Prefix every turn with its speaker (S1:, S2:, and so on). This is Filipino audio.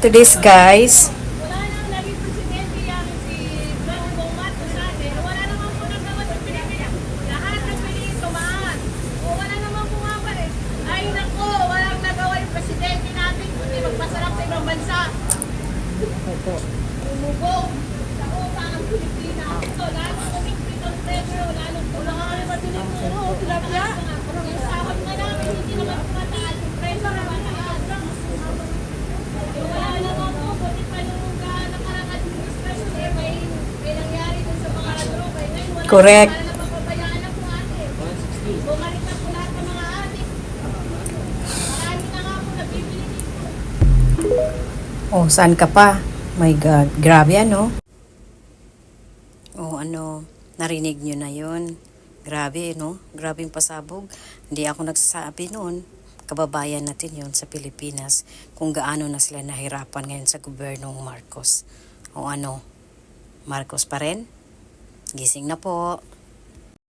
S1: To this guys,
S2: sa atin. Wala naman po nagawa sa Pilipinas. Lahat ng Pilipinas tumaan. O dito.
S1: oh, saan ka pa? My God, grabe ano? Oh, ano, narinig nyo na yon. Grabe, no? Grabe yung pasabog. Hindi ako nagsasabi noon. Kababayan natin yon sa Pilipinas kung gaano na sila nahirapan ngayon sa gobyernong Marcos. O ano, Marcos pa rin? Gising na po.